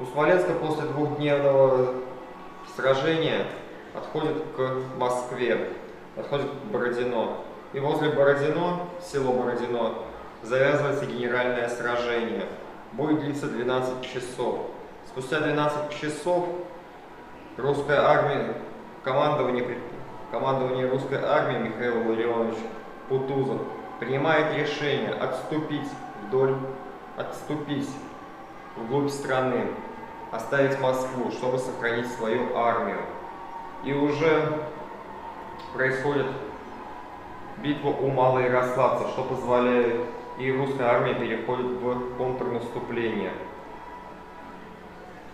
У Смоленска после двухдневного сражения отходит к Москве, отходит к Бородино. И возле Бородино, село Бородино, завязывается генеральное сражение. Бой длится 12 часов. Спустя 12 часов русская армия, командование, командование русской армии Михаил Ларионович Путузов принимает решение отступить вдоль, отступить вглубь страны, оставить Москву, чтобы сохранить свою армию. И уже происходит битва у Малоярославца, что позволяет и русская армия переходит в контрнаступление.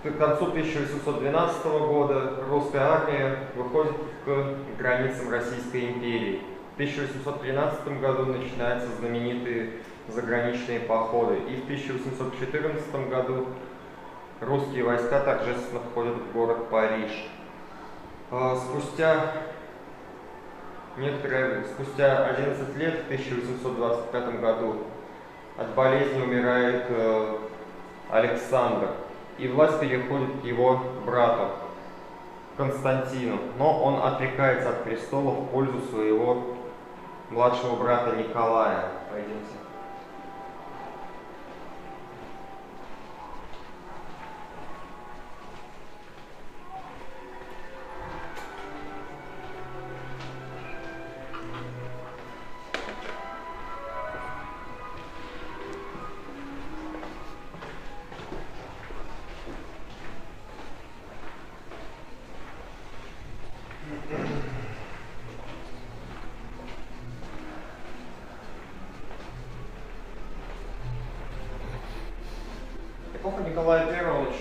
К концу 1812 года русская армия выходит к границам Российской империи. В 1813 году начинаются знаменитые заграничные походы. И в 1814 году русские войска торжественно входят в город Париж. А, спустя некоторое, спустя 11 лет, в 1825 году, от болезни умирает э, Александр, и власть переходит к его брату Константину, но он отрекается от престола в пользу своего младшего брата Николая. Пойдемте.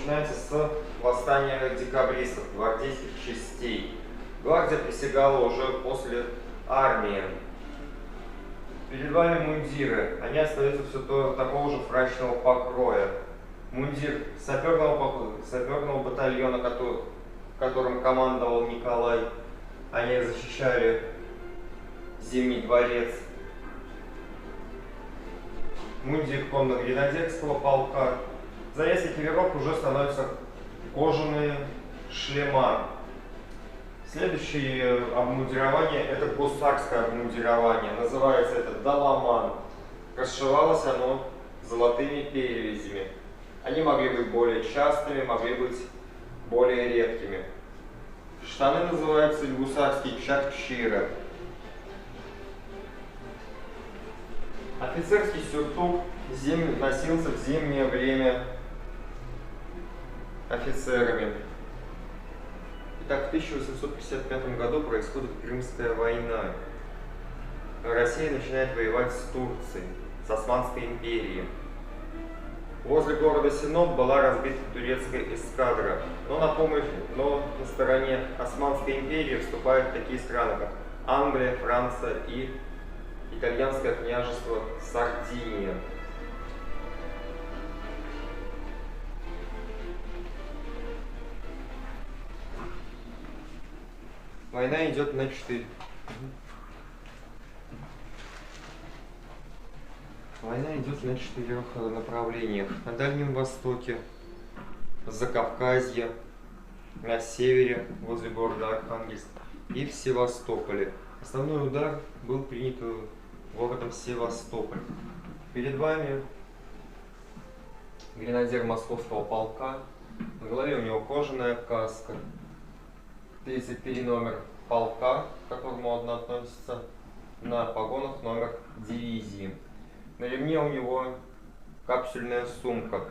Начинается с восстания декабристов, гвардейских частей. Гвардия присягала уже после армии. Перед вами мундиры. Они остаются все то, такого же фрачного покроя. Мундир саперного, саперного батальона, который, которым командовал Николай. Они защищали Зимний дворец. Мундир конно-гренадерского полка. За несколько веров уже становятся кожаные шлема. Следующее обмундирование это гусарское обмундирование. Называется это даламан. Расшивалось оно золотыми перевязями. Они могли быть более частыми, могли быть более редкими. Штаны называются гусарские чакчиры. Офицерский сюртук носился в зимнее время офицерами. Итак, в 1855 году происходит Крымская война. Россия начинает воевать с Турцией, с Османской империей. Возле города Синоп была разбита турецкая эскадра, но на помощь, но на стороне Османской империи вступают такие страны, как Англия, Франция и итальянское княжество Сардиния. Война идет на четыре. Война идет на четырех направлениях. На Дальнем Востоке, Закавказье, на севере, возле города Архангельск и в Севастополе. Основной удар был принят городом Севастополь. Перед вами гренадер московского полка. На голове у него кожаная каска. 33 номер полка, к которому он относится, на погонах номер дивизии. На ремне у него капсюльная сумка.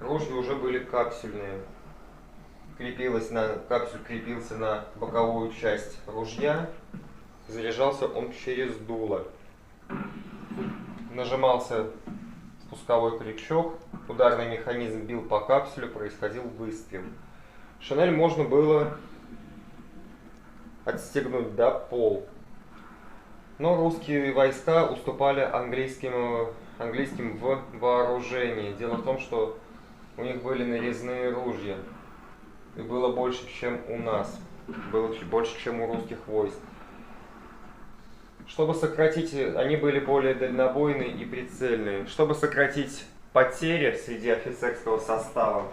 Ружья уже были капсюльные. Крепилась на, капсюль крепился на боковую часть ружья. Заряжался он через дуло. Нажимался спусковой крючок, ударный механизм бил по капсуле, происходил выстрел. Шинель можно было отстегнуть до пол. Но русские войска уступали английским, английским в вооружении. Дело в том, что у них были нарезные ружья. И было больше, чем у нас. Было больше, чем у русских войск. Чтобы сократить, они были более дальнобойные и прицельные. Чтобы сократить потери среди офицерского состава,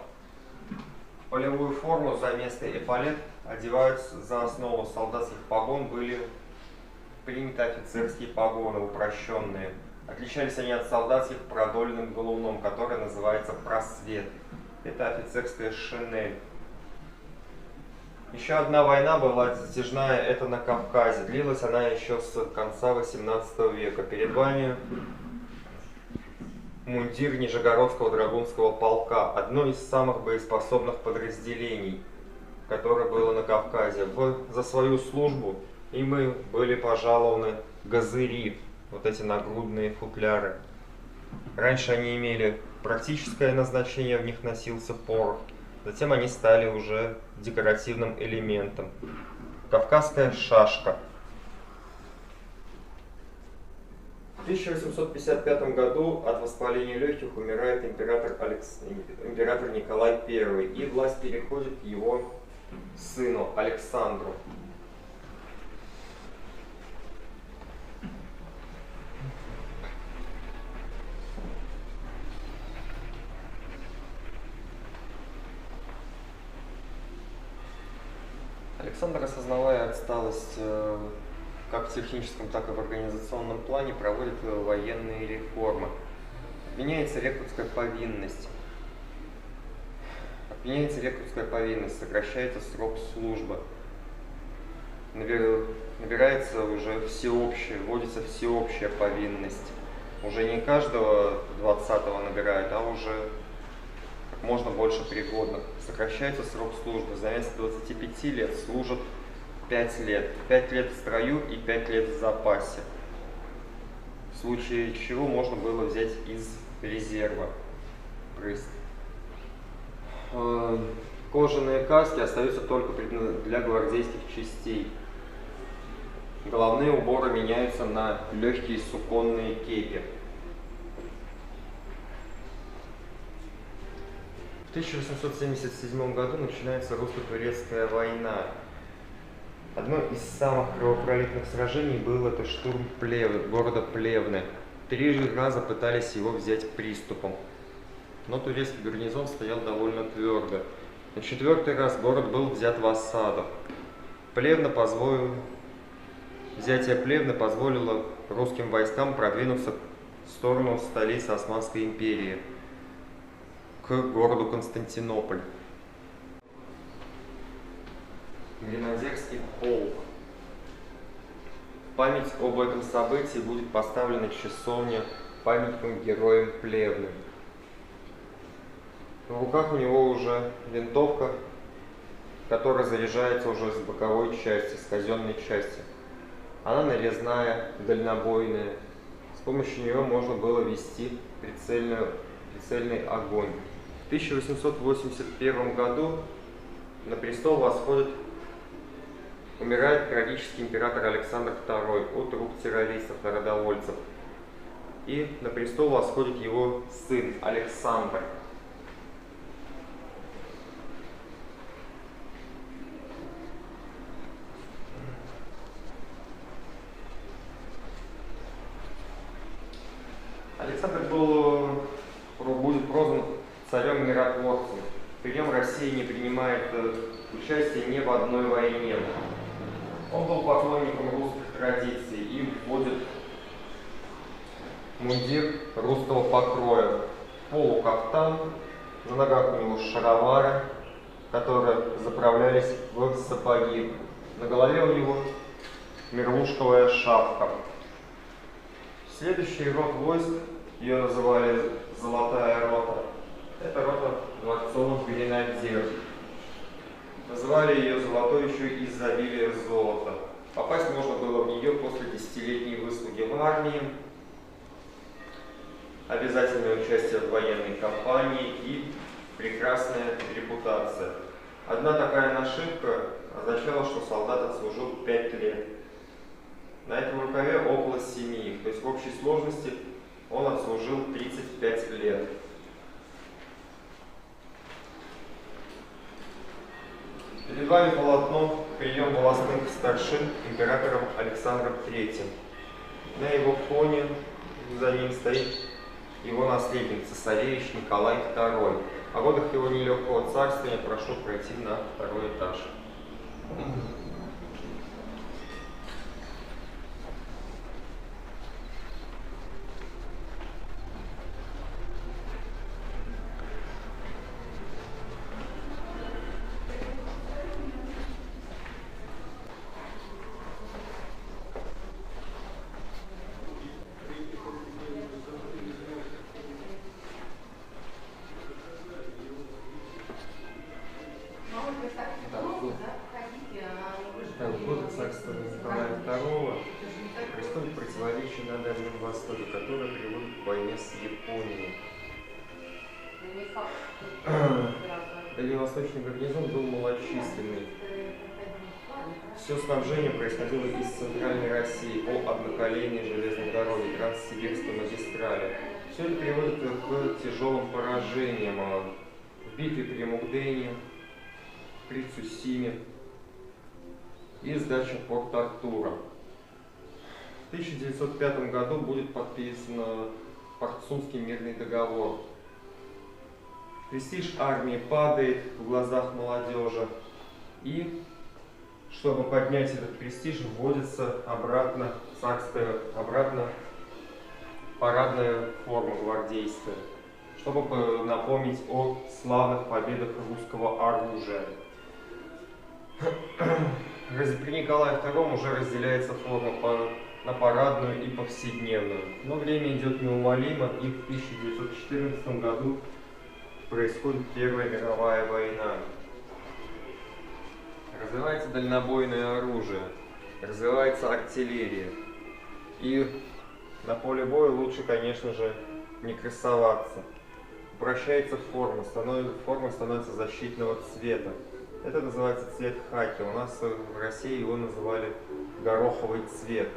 полевую форму за место эполет одевают за основу солдатских погон были приняты офицерские погоны, упрощенные. Отличались они от солдатских продольным головном, который называется просвет. Это офицерская шинель. Еще одна война была затяжная, это на Кавказе. Длилась она еще с конца 18 века. Перед вами мундир Нижегородского драгунского полка, одно из самых боеспособных подразделений, которое было на Кавказе. В, за свою службу и мы были пожалованы газыри, вот эти нагрудные футляры. Раньше они имели практическое назначение, в них носился порох. Затем они стали уже декоративным элементом. Кавказская шашка. В 1855 году от воспаления легких умирает император, Алекс... император Николай I, и власть переходит к его сыну Александру. Александр, осознавая отсталость э, как в техническом, так и в организационном плане, проводит военные реформы. Отменяется рекрутская повинность. Отменяется рекрутская повинность, сокращается срок службы. Набирается уже всеобщая, вводится всеобщая повинность. Уже не каждого 20-го набирают, а уже можно больше пригодных. Сокращается срок службы. Вместо 25 лет служат 5 лет. 5 лет в строю и 5 лет в запасе. В случае чего можно было взять из резерва прыск. Э, кожаные каски остаются только для гвардейских частей. Головные уборы меняются на легкие суконные кепи. В 1877 году начинается русско-турецкая война. Одно из самых кровопролитных сражений был это штурм Плевы, города Плевны. Три раза пытались его взять приступом, но турецкий гарнизон стоял довольно твердо. На четвертый раз город был взят в осаду. Плевна позволил... Взятие Плевны позволило русским войскам продвинуться в сторону столицы Османской империи – к городу Константинополь. Гренадерский полк. Память об этом событии будет поставлена часовня памятником героям Плевны. В руках у него уже винтовка, которая заряжается уже с боковой части, с казенной части. Она нарезная, дальнобойная. С помощью нее можно было вести прицельный огонь. 1881 году на престол восходит, умирает трагический император Александр II от рук террористов, народовольцев. И на престол восходит его сын Александр. Александр был, будет прозван царем-миротворцем. При нем Россия не принимает э, участие ни в одной войне. Он был поклонником русских традиций и вводит мундир русского покроя. Полукафтан, на ногах у него шаровары, которые заправлялись в сапоги. На голове у него мерлушковая шапка. Следующий род войск, ее называли «Золотая рота», это рота дворцовых гренадер. Называли ее золотой еще из-за обилия золота. Попасть можно было в нее после десятилетней выслуги в армии, обязательное участие в военной кампании и прекрасная репутация. Одна такая нашивка означала, что солдат отслужил 5 лет. На этом рукаве около 7, то есть в общей сложности он отслужил 35 лет. Перед вами полотно «Прием волосных старшин императором Александром III». На его фоне за ним стоит его наследник, цесаревич Николай II. О годах его нелегкого царствования прошу пройти на второй этаж. Дальневосточный гарнизон был малочисленный. Все снабжение происходило из центральной России по одноколейной железной дороге, Транссибирской магистрали. Все это приводит к тяжелым поражениям в битве при Мугдене, при Цусиме, и сдача Порт-Артура. В 1905 году будет подписан Портсунский мирный договор. Престиж армии падает в глазах молодежи. И чтобы поднять этот престиж, вводится обратно царская, обратно парадная форма гвардейская, чтобы напомнить о славных победах русского оружия при Николае II уже разделяется форма на парадную и повседневную. Но время идет неумолимо, и в 1914 году происходит Первая мировая война. Развивается дальнобойное оружие, развивается артиллерия. И на поле боя лучше, конечно же, не красоваться. Упрощается форма, становится, форма становится защитного цвета. Это называется цвет хаки. У нас в России его называли гороховый цвет.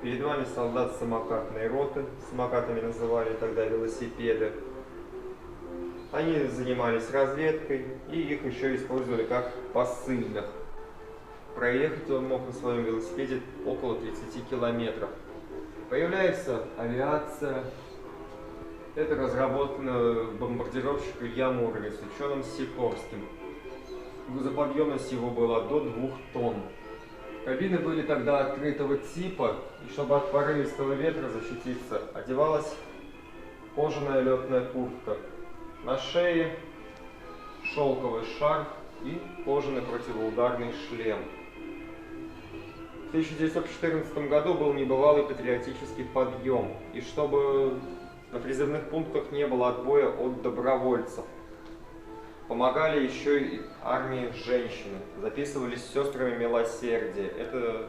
Перед вами солдат самокатной роты, самокатами называли тогда велосипеды. Они занимались разведкой и их еще использовали как посыльных. Проехать он мог на своем велосипеде около 30 километров. Появляется авиация. Это разработано бомбардировщик Илья Муромец, ученым Сикорским грузоподъемность его была до 2 тонн. Кабины были тогда открытого типа, и чтобы от порывистого ветра защититься, одевалась кожаная летная куртка. На шее шелковый шарф и кожаный противоударный шлем. В 1914 году был небывалый патриотический подъем, и чтобы на призывных пунктах не было отбоя от добровольцев – Помогали еще и армии женщины, записывались сестрами милосердия. Это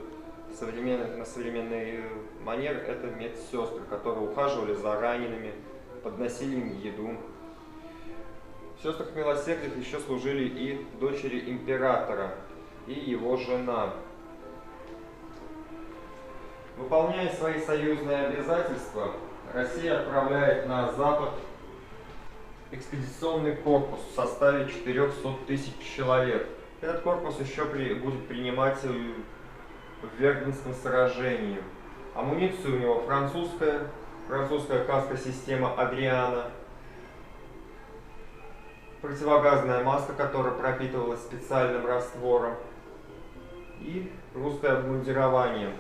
современный, на современный манер это медсестры, которые ухаживали за ранеными, подносили им еду. Сестрах милосердия еще служили и дочери императора, и его жена. Выполняя свои союзные обязательства, Россия отправляет на запад экспедиционный корпус в составе 400 тысяч человек. Этот корпус еще при, будет принимать э, в Вергенском сражении. Амуниция у него французская, французская каска-система Адриана, противогазная маска, которая пропитывалась специальным раствором, и русское обмундирование.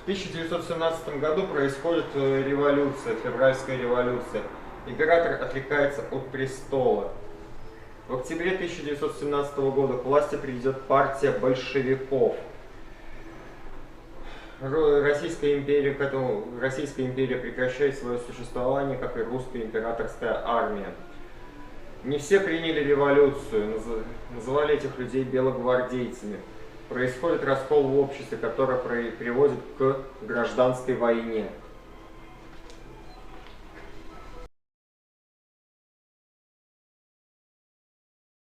В 1917 году происходит э, революция, февральская революция император отрекается от престола. В октябре 1917 года к власти приведет партия большевиков. Российская империя, к этому, Российская империя прекращает свое существование, как и русская императорская армия. Не все приняли революцию, называли этих людей белогвардейцами. Происходит раскол в обществе, который приводит к гражданской войне.